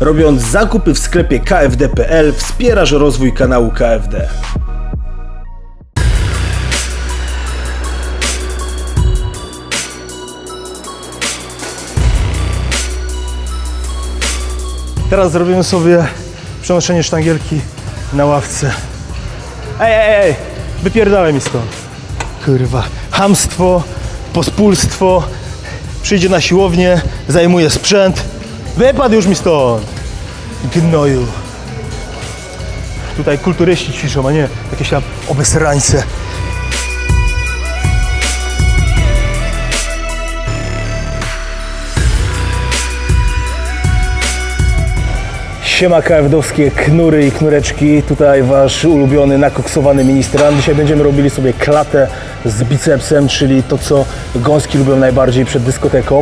Robiąc zakupy w sklepie kfd.pl wspierasz rozwój kanału KFD. Teraz zrobimy sobie przenoszenie sztangielki na ławce. Ej, ej, ej, wypierdalaj mi stąd. Kurwa, hamstwo, pospólstwo, przyjdzie na siłownię, zajmuje sprzęt. Wypadł już mi stąd. Gnoju. Tutaj kulturyści ćwiczą, a nie jakieś tam obesrańce. Siema KFD-owskie knury i knureczki, tutaj wasz ulubiony nakoksowany ministrant. Dzisiaj będziemy robili sobie klatę z bicepsem, czyli to co gąski lubią najbardziej przed dyskoteką.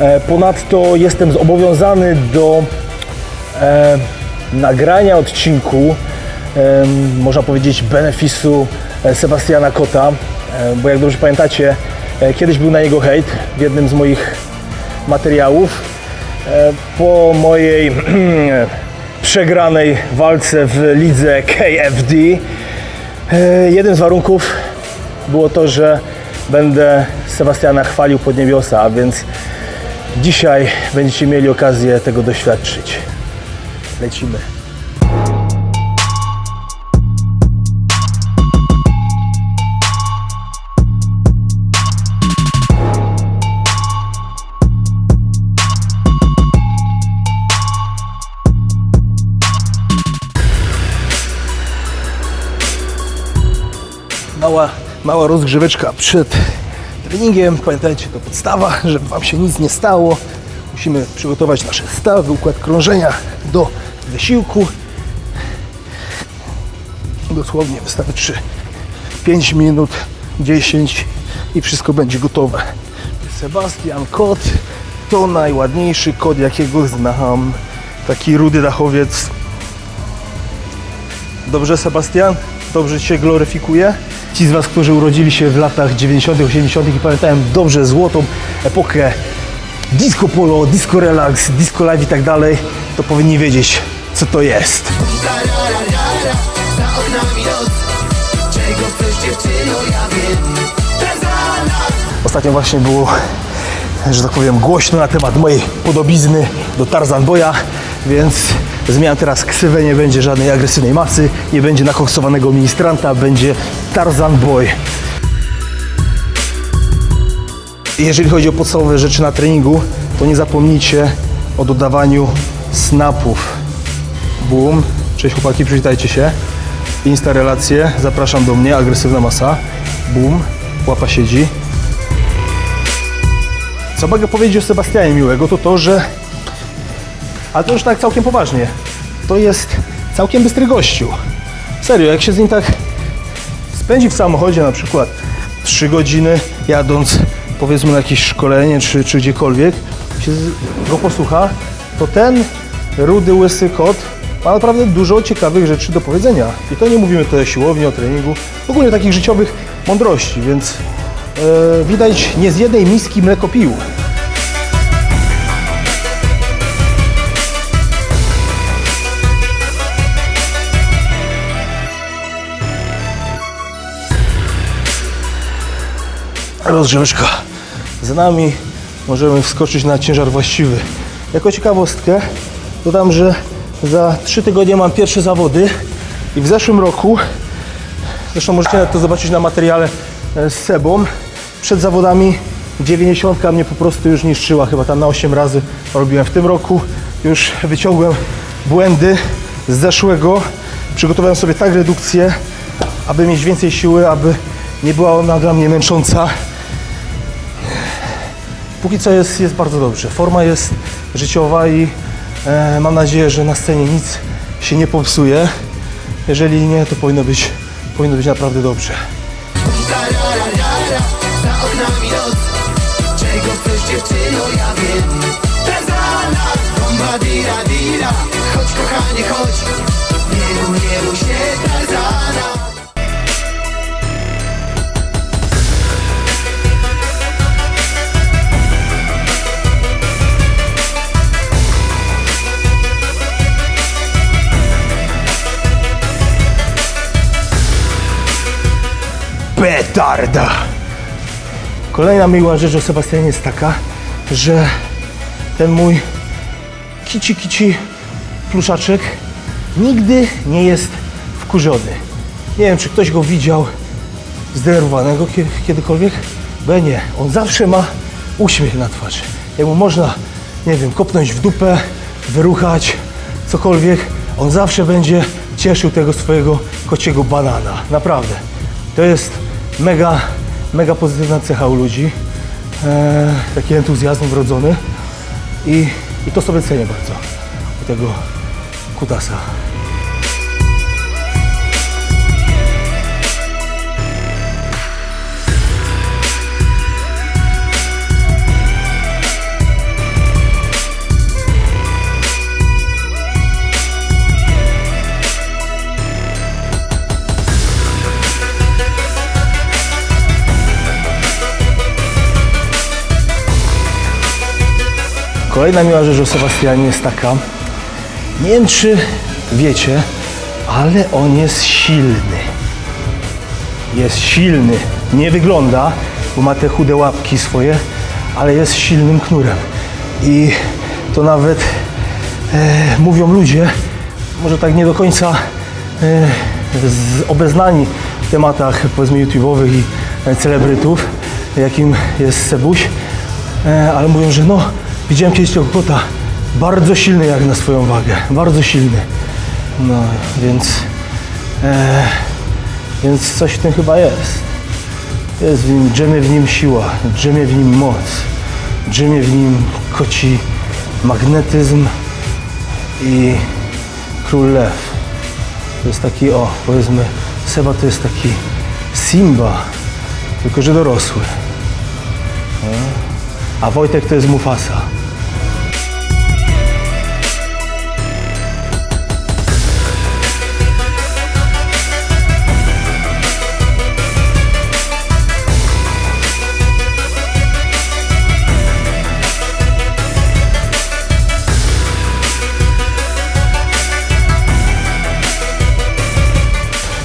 E, Ponadto jestem zobowiązany do e, nagrania odcinku, e, można powiedzieć benefisu e, Sebastiana Kota, e, bo jak dobrze pamiętacie, e, kiedyś był na niego hejt w jednym z moich materiałów. E, Po mojej przegranej walce w lidze KFD, e, jeden z warunków było to, że będę Sebastiana chwalił pod niebiosa, a więc dzisiaj będziecie mieli okazję tego doświadczyć. Lecimy. Mała, mała rozgrzeweczka przed treningiem. Pamiętajcie, to podstawa, żeby Wam się nic nie stało. Musimy przygotować nasze stawy, układ krążenia do wysiłku. Dosłownie wystarczy 5 minut, 10 i wszystko będzie gotowe. Sebastian Kot to najładniejszy kot, jakiego znam. Taki rudy dachowiec. Dobrze, Sebastian? Dobrze Cię gloryfikuje? Ci z Was, którzy urodzili się w latach 90., 80. i pamiętają dobrze złotą epokę disco polo, disco relax, disco live i tak dalej, to powinni wiedzieć, co to jest. Ostatnio właśnie było, że tak powiem, głośno na temat mojej podobizny do Tarzan Boya, więc zmieniam teraz ksywę, nie będzie żadnej agresywnej masy, nie będzie nakoksowanego ministranta, będzie Tarzan Boy. Jeżeli chodzi o podstawowe rzeczy na treningu, to nie zapomnijcie o dodawaniu snapów. Boom. Cześć chłopaki, przywitajcie się. Insta relacje, zapraszam do mnie, agresywna masa. Boom. Łapa siedzi. Co mogę powiedzieć o Sebastianie miłego, to to, że... Ale to już tak całkiem poważnie. To jest całkiem bystry gościu. Serio, jak się z nim tak spędzi w samochodzie na przykład 3 godziny jadąc powiedzmy na jakieś szkolenie czy, czy gdziekolwiek, się go posłucha, to ten rudy, łysy kot ma naprawdę dużo ciekawych rzeczy do powiedzenia. I to nie mówimy tutaj o siłowni, o treningu, w ogóle takich życiowych mądrości, więc e, widać nie z jednej miski mleko pił. Rozgrzeweczka za nami. Możemy wskoczyć na ciężar właściwy. Jako ciekawostkę dodam, że za 3 tygodnie mam pierwsze zawody i w zeszłym roku, zresztą możecie to zobaczyć na materiale e, z Sebą, przed zawodami 90 mnie po prostu już niszczyła, chyba tam na 8 razy robiłem w tym roku. Już wyciągłem błędy z zeszłego. Przygotowałem sobie tak redukcję, aby mieć więcej siły, aby nie była ona dla mnie męcząca. Póki co jest, jest bardzo dobrze. Forma jest życiowa i e, mam nadzieję, że na scenie nic się nie popsuje. Jeżeli nie, to powinno być, powinno być naprawdę dobrze. Za oknami noc Czego chcesz dziewczyno, ja wiem Tarzana Bomba dira dira Chodź kochanie, chodź Nie bój, nie bój się Tarzana petarda. Kolejna miła rzecz o Sebastianie jest taka, że ten mój kici kici pluszaczek nigdy nie jest wkurzony. Nie wiem, czy ktoś go widział zdenerwowanego kie- kiedykolwiek, bo nie. On zawsze ma uśmiech na twarzy. Jemu można, nie wiem, kopnąć w dupę, wyruchać, cokolwiek. On zawsze będzie cieszył tego swojego kociego banana. Naprawdę. To jest mega, mega pozytywna cecha u ludzi. E, taki entuzjazm wrodzony. I, I to sobie cenię bardzo tego kutasa. Kolejna miła rzecz o Sebastianie jest taka, nie wiem czy wiecie, ale on jest silny. Jest silny. Nie wygląda, bo ma te chude łapki swoje, ale jest silnym knurem. I to nawet e, mówią ludzie, może tak nie do końca e, z, obeznani w tematach powiedzmy YouTube'owych i celebrytów, jakim jest Sebuś, e, ale mówią, że no, widziałem kiedyś tego kota, bardzo silny jak na swoją wagę, bardzo silny. No, więc, e, więc coś w tym chyba jest. Jest w nim, drzemie w nim siła, drzemie w nim moc, drzemie w nim koci magnetyzm i król lew. To jest taki, o, powiedzmy, Seba to jest taki Simba, tylko że dorosły. No. A Wojtek to jest Mufasa.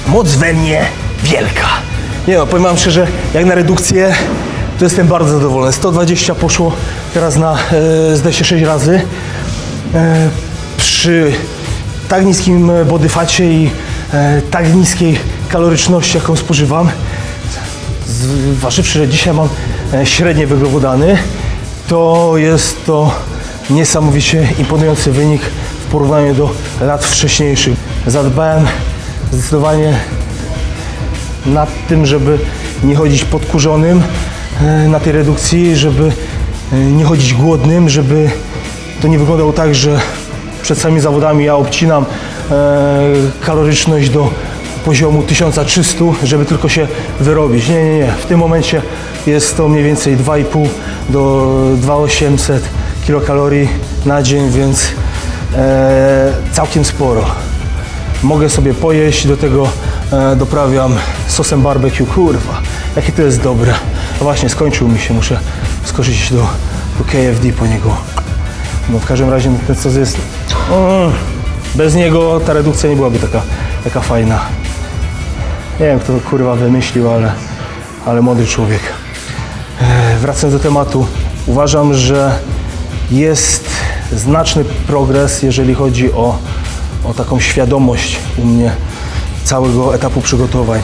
Moc we mnie wielka. Nie no, powiem wam szczerze, jak na redukcję, to jestem bardzo zadowolony. 120 poszło teraz na, e, zdaje się, 6 razy. E, przy tak niskim e, body facie i e, tak niskiej kaloryczności, jaką spożywam, zważywszy, że dzisiaj mam e, średnie węglowodany, to jest to niesamowicie imponujący wynik w porównaniu do lat wcześniejszych. Zadbałem zdecydowanie nad tym, żeby nie chodzić podkurzonym e, na tej redukcji, żeby e, nie chodzić głodnym, żeby to nie wyglądało tak, że przed samymi zawodami ja obcinam e, kaloryczność do poziomu 1300, żeby tylko się wyrobić. Nie, nie, nie. W tym momencie jest to mniej więcej 2,5 do 2800 kilokalorii na dzień, więc całkiem sporo. Mogę sobie pojeść, do tego e, doprawiam sosem barbecue. Kurwa, jakie to jest dobre. No właśnie, skończył mi się, muszę skoczyć do, do KFD po niego. No w każdym razie ten sos jest... Mm, bez niego ta redukcja nie byłaby taka, taka fajna. Nie wiem, kto to kurwa wymyślił, ale, ale mądry człowiek. E, Wracając do tematu, uważam, że jest znaczny progres, jeżeli chodzi o, o taką świadomość u mnie całego etapu przygotowań,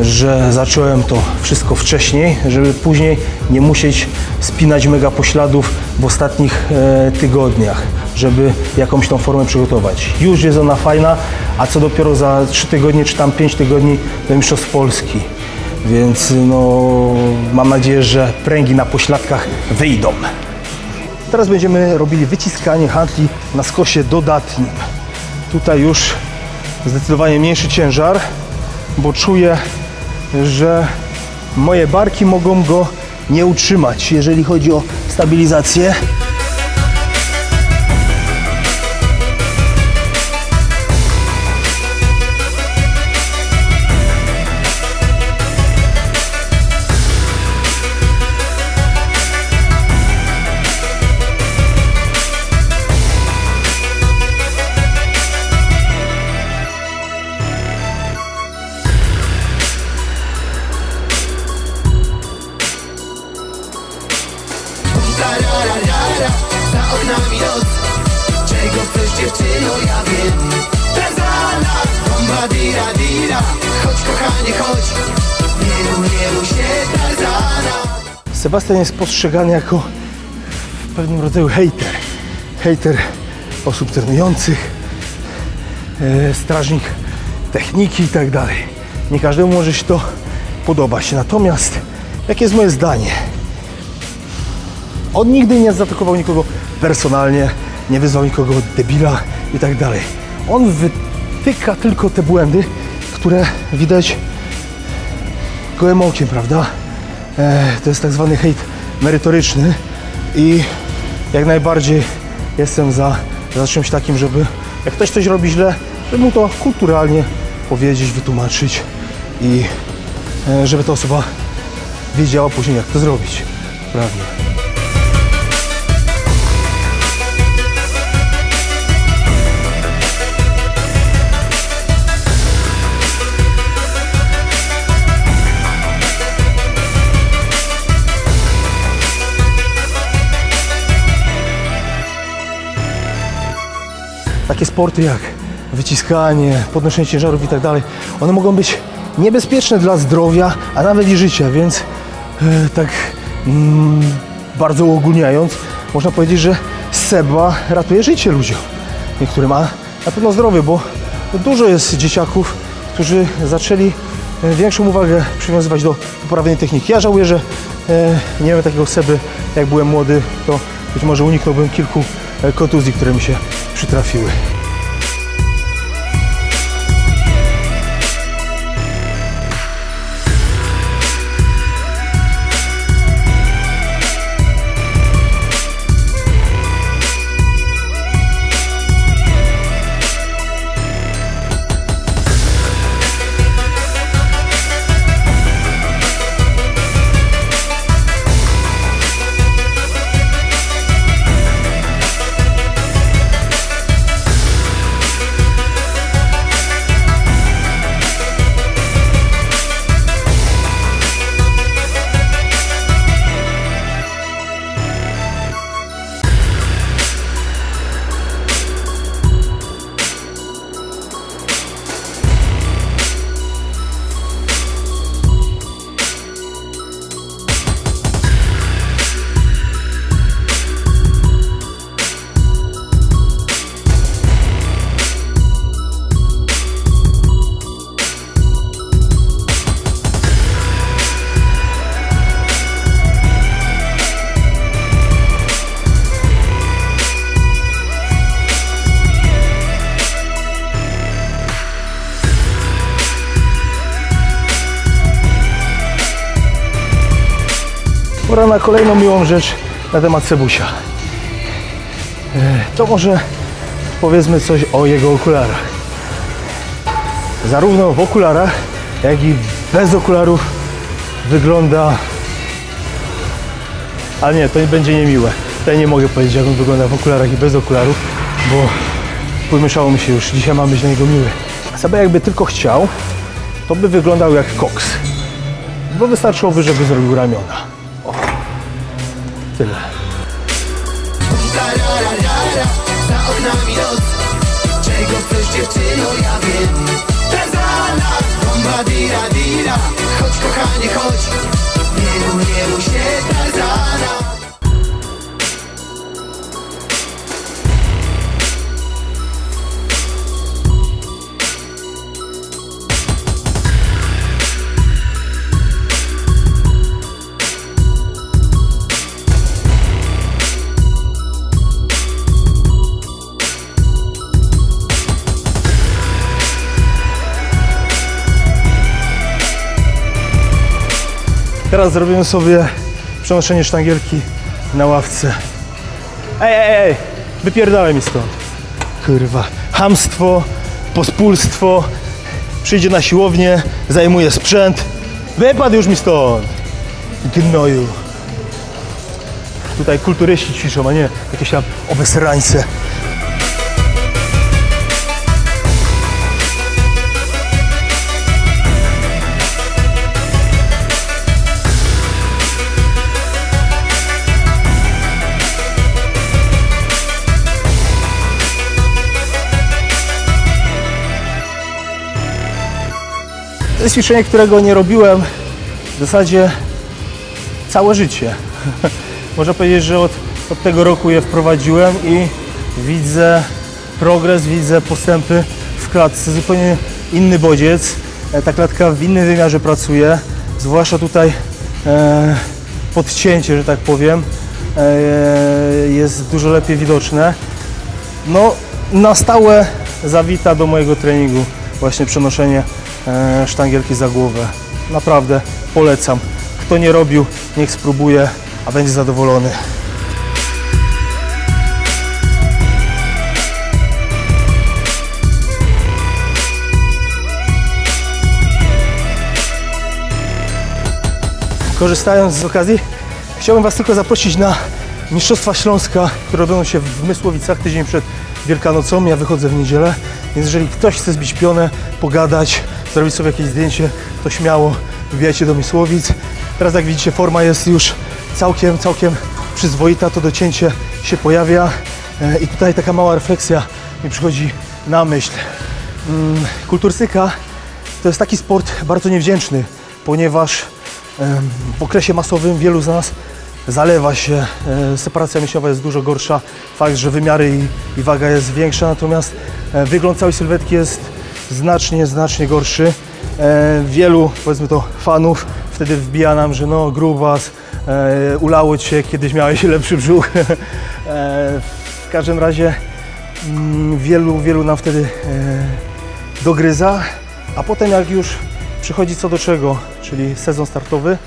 że zacząłem to wszystko wcześniej, żeby później nie musieć spinać mega pośladów w ostatnich e, tygodniach, żeby jakąś tą formę przygotować. Już jest ona fajna, a co dopiero za 3 tygodnie czy tam 5 tygodni do Mistrzostw Polski. Więc no, mam nadzieję, że pręgi na pośladkach wyjdą. Teraz będziemy robili wyciskanie handli na skosie dodatnim. Tutaj już zdecydowanie mniejszy ciężar, bo czuję, że moje barki mogą go nie utrzymać, jeżeli chodzi o stabilizację. Sebastian jest postrzegany jako w pewnym rodzaju hejter. Hejter osób trenujących, e, strażnik techniki i tak dalej. Nie każdemu może się to podobać. Natomiast, jakie jest moje zdanie? On nigdy nie zaatakował nikogo personalnie, nie wyzwał nikogo debila i tak dalej. On wytyka tylko te błędy, które widać gołym okiem, prawda? To jest tak zwany hejt merytoryczny i jak najbardziej jestem za, za czymś takim, żeby jak ktoś coś robi źle, żeby mu to kulturalnie powiedzieć, wytłumaczyć i e, żeby ta osoba wiedziała później jak to zrobić. Prawda. Takie sporty jak wyciskanie, podnoszenie ciężarów i tak dalej, one mogą być niebezpieczne dla zdrowia, a nawet i życia, więc e, tak mm, bardzo uogólniając, można powiedzieć, że Seba ratuje życie ludziom. Niektórym, a na pewno zdrowie, bo dużo jest dzieciaków, którzy zaczęli e, większą uwagę przywiązywać do poprawnej techniki. Ja żałuję, że e, nie miałem takiego Seby, jak byłem młody, to być może uniknąłbym kilku kontuzji, które mi się przytrafiły. Pora na kolejną miłą rzecz na temat Sebusia. E, To może powiedzmy coś o jego okularach. Zarówno w okularach, jak i bez okularów wygląda... A nie, to będzie niemiłe. Tutaj nie mogę powiedzieć, jak on wygląda w okularach i bez okularów, bo pomieszało mi się już. Dzisiaj mam być na niego miły. Seba jakby tylko chciał, to by wyglądał jak koks. Bo wystarczyłoby, żeby zrobił ramiona. Tyle. Noc. Czego chcesz bomba dira dira. Kochanie, chodź Nie bój, nie się Tarzana Teraz zrobimy sobie przenoszenie sztangielki na ławce. Ej, ej, ej, wypierdalaj mi stąd. Kurwa, hamstwo, pospólstwo, przyjdzie na siłownię, zajmuje sprzęt. Wypadł już mi stąd. Gnoju. Tutaj kulturyści ćwiczą, a nie jakieś tam obesrańce. Jest ćwiczenie, którego nie robiłem w zasadzie całe życie. Można powiedzieć, że od, od tego roku je wprowadziłem i widzę progres, widzę postępy w klatce. Zupełnie inny bodziec. E, Ta klatka w innym wymiarze pracuje, zwłaszcza tutaj e, podcięcie, że tak powiem, e, jest dużo lepiej widoczne. No, na stałe zawita do mojego treningu właśnie przenoszenie sztangielki za głowę. Naprawdę polecam. Kto nie robił, niech spróbuje, a będzie zadowolony. Korzystając z okazji, chciałbym Was tylko zaprosić na Mistrzostwa Śląska, które odbędą się w Mysłowicach tydzień przed Wielkanocą. Ja wychodzę w niedzielę, więc jeżeli ktoś chce zbić pionę, pogadać, zrobić sobie jakieś zdjęcie, to śmiało wbijajcie do Mysłowic. Teraz jak widzicie forma jest już całkiem, całkiem przyzwoita, to docięcie się pojawia E, i tutaj taka mała refleksja mi przychodzi na myśl. Mm, Kulturystyka to jest taki sport bardzo niewdzięczny, ponieważ w okresie masowym wielu z nas zalewa się, e, separacja mięśniowa jest dużo gorsza, fakt, że wymiary i, i waga jest większa, natomiast e, wygląd całej sylwetki jest znacznie, znacznie gorszy. E, Wielu, powiedzmy to, fanów wtedy wbija nam, że no grubas, e, ulało Cię, kiedyś miałeś lepszy brzuch. E, W każdym razie mm, wielu, wielu nam wtedy e, dogryza, a potem jak już przychodzi co do czego, czyli sezon startowy,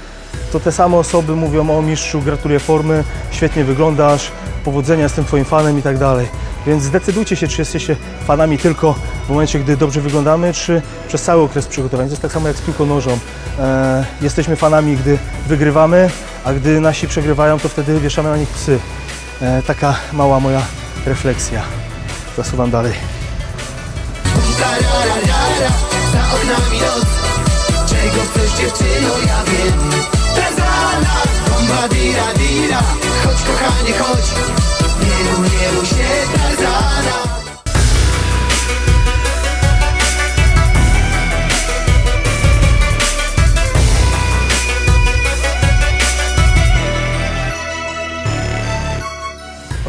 to te same osoby mówią o mistrzu, gratuluję formy, świetnie wyglądasz, powodzenia, jestem Twoim fanem i tak dalej. Więc zdecydujcie się, czy jesteście fanami tylko w momencie, gdy dobrze wyglądamy, czy przez cały okres przygotowania. To jest tak samo jak z piłką nożą. E, jesteśmy fanami, gdy wygrywamy, a gdy nasi przegrywają, to wtedy wieszamy na nich psy. E, taka mała moja refleksja. Zasuwam dalej. Za kochanie, chodź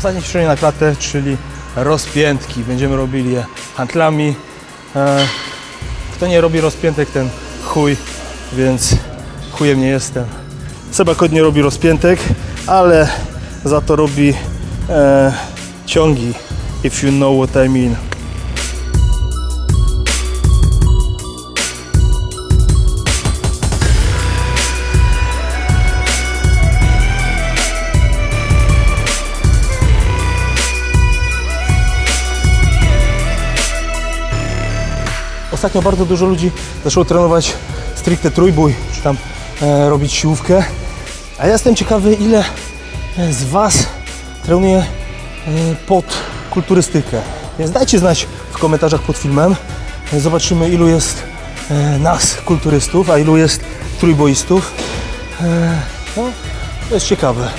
Ostatnie ćwiczenie na klatę, czyli rozpiętki. Będziemy robili je handlami. E, kto nie robi rozpiętek, ten chuj, więc chujem nie jestem. Seba Kod nie robi rozpiętek, ale za to robi e, ciągi, if you know what I mean. Ostatnio bardzo dużo ludzi zaczęło trenować stricte trójbój, czy tam e, robić siłówkę. A ja jestem ciekawy, ile e, z Was trenuje e, pod kulturystykę. Więc dajcie znać w komentarzach pod filmem. Zobaczymy, ilu jest e, nas, kulturystów, a ilu jest trójboistów. E, no, to jest ciekawe.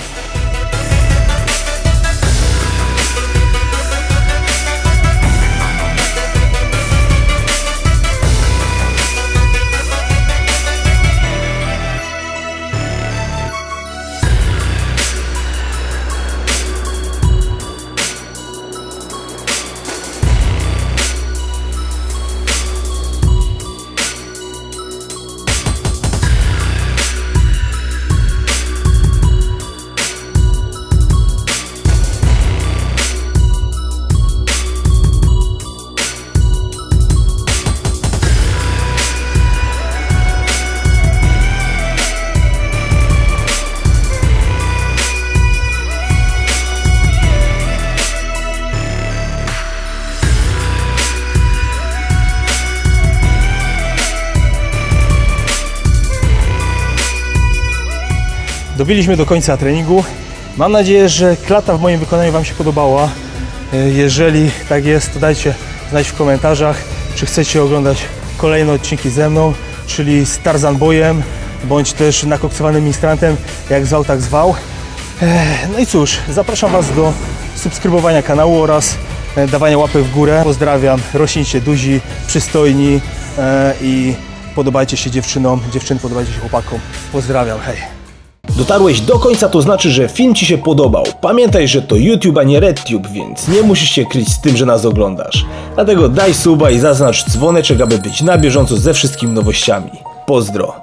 Dobiliśmy do końca treningu. Mam nadzieję, że klata w moim wykonaniu Wam się podobała. E, Jeżeli tak jest, to dajcie znać w komentarzach, czy chcecie oglądać kolejne odcinki ze mną, czyli z Tarzan Bojem, bądź też nakoksowanym instrantem, jak zwał, tak zwał. E, No i cóż, zapraszam Was do subskrybowania kanału oraz e, dawania łapek w górę. Pozdrawiam, rośnijcie duzi, przystojni i Podobajcie się dziewczynom, dziewczyny podobajcie się chłopakom. Pozdrawiam, hej. Dotarłeś do końca, to znaczy, że film Ci się podobał. Pamiętaj, że to YouTube, a nie RedTube, więc nie musisz się kryć z tym, że nas oglądasz. Dlatego daj suba i zaznacz dzwoneczek, aby być na bieżąco ze wszystkimi nowościami. Pozdro!